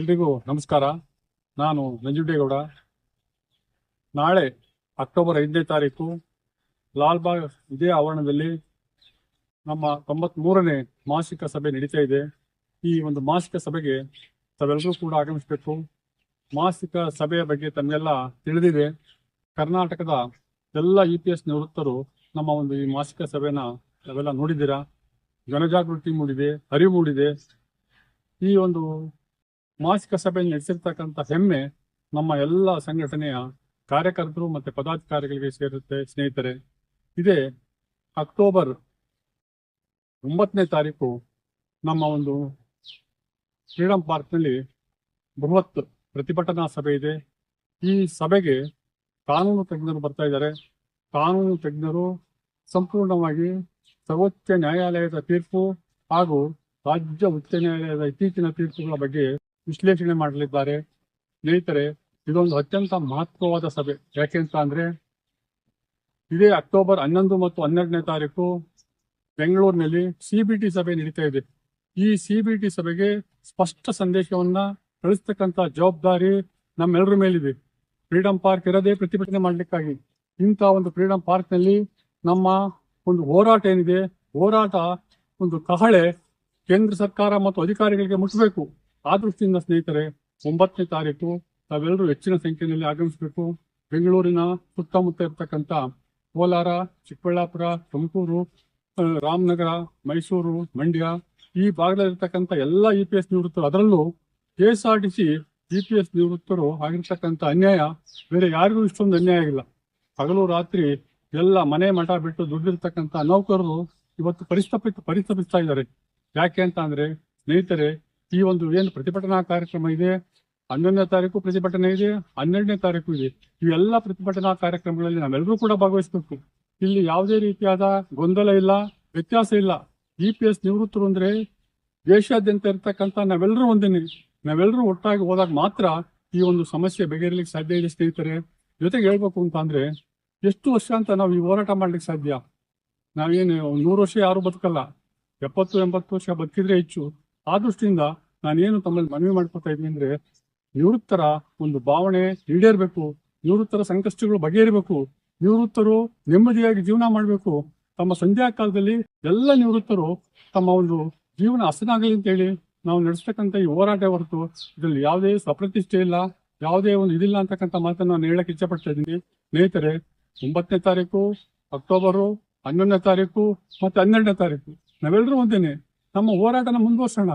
ಎಲ್ರಿಗೂ ನಮಸ್ಕಾರ. ನಾನು ನಂಜುಂಡೇಗೌಡ. ನಾಳೆ ಅಕ್ಟೋಬರ್ ಐದನೇ ತಾರೀಕು ಲಾಲ್ಬಾಗ್ ಇದೇ ಆವರಣದಲ್ಲಿ ನಮ್ಮ ತೊಂಬತ್ಮೂರನೇ ಮಾಸಿಕ ಸಭೆ ನಡೀತಾ ಇದೆ. ಈ ಒಂದು ಮಾಸಿಕ ಸಭೆಗೆ ತಾವೆಲ್ಲರೂ ಕೂಡ ಆಗಮಿಸಬೇಕು. ಮಾಸಿಕ ಸಭೆಯ ಬಗ್ಗೆ ತಮಗೆಲ್ಲ ತಿಳಿದಿದೆ. ಕರ್ನಾಟಕದ ಎಲ್ಲ ಯು ಪಿ ಎಸ್ ನಿವೃತ್ತರು ನಮ್ಮ ಒಂದು ಈ ಮಾಸಿಕ ಸಭೆನ ತಾವೆಲ್ಲ ನೋಡಿದ್ದೀರಾ. ಜನಜಾಗೃತಿ ಮೂಡಿದೆ, ಅರಿವು ಮೂಡಿದೆ. ಈ ಒಂದು ಮಾಸಿಕ ಸಭೆ ನಡೆಸಿರ್ತಕ್ಕಂಥ ಹೆಮ್ಮೆ ನಮ್ಮ ಎಲ್ಲ ಸಂಘಟನೆಯ ಕಾರ್ಯಕರ್ತರು ಮತ್ತು ಪದಾಧಿಕಾರಿಗಳಿಗೆ ಸೇರುತ್ತೆ ಸ್ನೇಹಿತರೆ. ಇದೇ ಅಕ್ಟೋಬರ್ ಒಂಬತ್ತನೇ ತಾರೀಕು ನಮ್ಮ ಒಂದು ಫ್ರೀಡಂ ಪಾರ್ಕ್ನಲ್ಲಿ ಬೃಹತ್ ಪ್ರತಿಭಟನಾ ಸಭೆ ಇದೆ. ಈ ಸಭೆಗೆ ಕಾನೂನು ತಜ್ಞರು ಬರ್ತಾ ಇದ್ದಾರೆ. ಕಾನೂನು ತಜ್ಞರು ಸಂಪೂರ್ಣವಾಗಿ ಸರ್ವೋಚ್ಚ ನ್ಯಾಯಾಲಯದ ತೀರ್ಪು ಹಾಗೂ ರಾಜ್ಯ ಉಚ್ಚ ನ್ಯಾಯಾಲಯದ ಇತ್ತೀಚಿನ ತೀರ್ಪುಗಳ ಬಗ್ಗೆ ವಿಶ್ಲೇಷಣೆ ಮಾಡಲಿದ್ದಾರೆ. ಸ್ನೇಹಿತರೆ, ಇದೊಂದು ಅತ್ಯಂತ ಮಹತ್ವವಾದ ಸಭೆ. ಯಾಕೆಂತ ಅಂದ್ರೆ, ಇದೇ ಅಕ್ಟೋಬರ್ ಹನ್ನೊಂದು ಮತ್ತು ಹನ್ನೆರಡನೇ ತಾರೀಕು ಬೆಂಗಳೂರಿನಲ್ಲಿ ಸಿಬಿಟಿ ಸಭೆ ನಡೀತಾ ಇದೆ. ಈ ಸಿಬಿಟಿ ಸಭೆಗೆ ಸ್ಪಷ್ಟ ಸಂದೇಶವನ್ನ ಕಳಿಸ್ತಕ್ಕಂತ ಜವಾಬ್ದಾರಿ ನಮ್ಮೆಲ್ಲರ ಮೇಲಿದೆ. ಫ್ರೀಡಂ ಪಾರ್ಕ್ ಇರದೇ ಪ್ರತಿಭಟನೆ ಮಾಡಲಿಕ್ಕಾಗಿ. ಇಂಥ ಒಂದು ಫ್ರೀಡಂ ಪಾರ್ಕ್ನಲ್ಲಿ ನಮ್ಮ ಒಂದು ಹೋರಾಟ ಏನಿದೆ, ಹೋರಾಟ ಒಂದು ಕಹಳೆ ಕೇಂದ್ರ ಸರ್ಕಾರ ಮತ್ತು ಅಧಿಕಾರಿಗಳಿಗೆ ಮುಟ್ಟಬೇಕು ಆ ದೃಷ್ಟಿಯಿಂದ ಸ್ನೇಹಿತರೆ, ಒಂಬತ್ತನೇ ತಾರೀಕು ತಾವೆಲ್ಲರೂ ಹೆಚ್ಚಿನ ಸಂಖ್ಯೆಯಲ್ಲಿ ಆಗಮಿಸಬೇಕು. ಬೆಂಗಳೂರಿನ ಸುತ್ತಮುತ್ತ ಇರತಕ್ಕಂಥ ಕೋಲಾರ, ಚಿಕ್ಕಬಳ್ಳಾಪುರ, ತುಮಕೂರು ರಾಮನಗರ, ಮೈಸೂರು, ಮಂಡ್ಯ, ಈ ಭಾಗದಲ್ಲಿರ್ತಕ್ಕಂಥ ಎಲ್ಲ ಇ ಪಿ ಎಸ್ ನಿವೃತ್ತರು, ಅದರಲ್ಲೂ K S R T C E P S ನಿವೃತ್ತರು ಆಗಿರ್ತಕ್ಕಂಥ ಅನ್ಯಾಯ ಬೇರೆ ಯಾರಿಗೂ ಇಷ್ಟೊಂದು ಅನ್ಯಾಯ ಇಲ್ಲ ಹಗಲು ರಾತ್ರಿ ಎಲ್ಲ ಮನೆ ಮಠ ಬಿಟ್ಟು ದುಡ್ಡಿರ್ತಕ್ಕಂಥ ನೌಕರರು ಇವತ್ತು ಪರಿಸ್ಥಪಿತ ಪರಿಸ್ಥಪಿಸ್ತಾ ಇದ್ದಾರೆ ಯಾಕೆ ಅಂತ ಅಂದ್ರೆ, ಸ್ನೇಹಿತರೆ ಈ ಒಂದು ಏನು ಪ್ರತಿಭಟನಾ ಕಾರ್ಯಕ್ರಮ ಇದೆ, ಹನ್ನೊಂದನೇ ತಾರೀಕು ಪ್ರತಿಭಟನೆ ಇದೆ, ಹನ್ನೆರಡನೇ ತಾರೀಕು ಇದೆ. ಇವೆಲ್ಲ ಪ್ರತಿಭಟನಾ ಕಾರ್ಯಕ್ರಮಗಳಲ್ಲಿ ನಾವೆಲ್ಲರೂ ಕೂಡ ಭಾಗವಹಿಸಬೇಕು. ಇಲ್ಲಿ ಯಾವುದೇ ರೀತಿಯಾದ ಗೊಂದಲ ಇಲ್ಲ, ವ್ಯತ್ಯಾಸ ಇಲ್ಲ. ಇ ಪಿ ಎಸ್ ನಿವೃತ್ತರು ಅಂದ್ರೆ ದೇಶಾದ್ಯಂತ ಇರ್ತಕ್ಕಂಥ ನಾವೆಲ್ಲರೂ ಒಂದೇನೆ. ನಾವೆಲ್ಲರೂ ಒಟ್ಟಾಗಿ ಹೋದಾಗ ಮಾತ್ರ ಈ ಒಂದು ಸಮಸ್ಯೆ ಬಗೆಹರಿಲಿಕ್ಕೆ ಸಾಧ್ಯ ಇದೆ ಸ್ನೇಹಿತರೆ. ಜೊತೆಗೆ ಹೇಳ್ಬೇಕು ಅಂತ ಅಂದ್ರೆ, ಎಷ್ಟು ವರ್ಷ ಅಂತ ನಾವು ಈ ಹೋರಾಟ ಮಾಡ್ಲಿಕ್ಕೆ ಸಾಧ್ಯ? ನಾವೇನು ನೂರು ವರ್ಷ ಯಾರು ಬದುಕಲ್ಲ. ಎಪ್ಪತ್ತು, ಎಂಬತ್ತು ವರ್ಷ ಬದುಕಿದ್ರೆ ಹೆಚ್ಚು. ಆ ದೃಷ್ಟಿಯಿಂದ ನಾನೇನು ತಮ್ಮಲ್ಲಿ ಮನವಿ ಮಾಡ್ಕೊತಾ ಇದ್ದೀನಿ ಅಂದ್ರೆ, ನಿವೃತ್ತರ ಒಂದು ಭಾವನೆ ಈಡೇರ್ಬೇಕು, ನಿವೃತ್ತರ ಸಂಕಷ್ಟಗಳು ಬಗೆಹರಿಬೇಕು, ನಿವೃತ್ತರು ನೆಮ್ಮದಿಯಾಗಿ ಜೀವನ ಮಾಡಬೇಕು. ತಮ್ಮ ಸಂಧ್ಯಾ ಕಾಲದಲ್ಲಿ ಎಲ್ಲ ನಿವೃತ್ತರು ತಮ್ಮ ಒಂದು ಜೀವನ ಹಸನಾಗಲಿ ಅಂತ ಹೇಳಿ ನಾವು ನಡೆಸ್ತಕ್ಕಂಥ ಈ ಹೋರಾಟ ಹೊರತು ಇದರಲ್ಲಿ ಯಾವುದೇ ಸ್ವಪ್ರತಿಷ್ಠೆ ಇಲ್ಲ, ಯಾವುದೇ ಒಂದು ಇದಿಲ್ಲ ಅಂತಕ್ಕಂಥ ಮಾತನ್ನು ನಾನು ಹೇಳಕ್ಕೆ ಇಚ್ಛಪಡ್ತಾ ಇದ್ದೀನಿ. ಸ್ನೇಹಿತರೆ, ಒಂಬತ್ತನೇ ತಾರೀಕು, ಅಕ್ಟೋಬರು, ಹನ್ನೊಂದನೇ ತಾರೀಕು ಮತ್ತೆ ಹನ್ನೆರಡನೇ ತಾರೀಕು. ನಾವೆಲ್ಲರೂ ಒಂದೇನೆ. ನಮ್ಮ ಹೋರಾಟನ ಮುಂದುವರ್ಸೋಣ.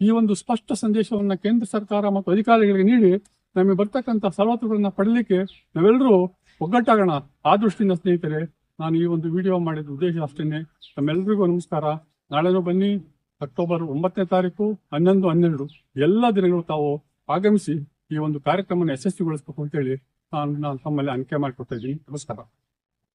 ಈ ಒಂದು ಸ್ಪಷ್ಟ ಸಂದೇಶವನ್ನು ಕೇಂದ್ರ ಸರ್ಕಾರ ಮತ್ತು ಅಧಿಕಾರಿಗಳಿಗೆ ನೀಡಿ ನಮಗೆ ಬರ್ತಕ್ಕಂಥ ಸವಲತ್ತುಗಳನ್ನ ಪಡಲಿಕ್ಕೆ ನಾವೆಲ್ಲರೂ ಒಗ್ಗಟ್ಟಾಗೋಣ. ಆ ದೃಷ್ಟಿಯಿಂದ ಸ್ನೇಹಿತರೆ, ನಾನು ಈ ಒಂದು ವಿಡಿಯೋ ಮಾಡಿದ ಉದ್ದೇಶ ಅಷ್ಟೇನೆ. ತಮ್ಮೆಲ್ಲರಿಗೂ ನಮಸ್ಕಾರ. ನಾಳೆನೂ ಬನ್ನಿ. ಅಕ್ಟೋಬರ್ ಒಂಬತ್ತನೇ ತಾರೀಕು, ಹನ್ನೊಂದು, ಹನ್ನೆರಡು. ಎಲ್ಲ ದಿನಗಳು ತಾವು ಆಗಮಿಸಿ ಈ ಒಂದು ಕಾರ್ಯಕ್ರಮವನ್ನು ಯಶಸ್ವಿಗೊಳಿಸಬೇಕು ಅಂತೇಳಿ ನಾನು ನಾನು ತಮ್ಮಲ್ಲಿ ಅನಿಕೆ ಮಾಡಿಕೊಡ್ತಾ ಇದ್ದೀನಿ. ನಮಸ್ಕಾರ.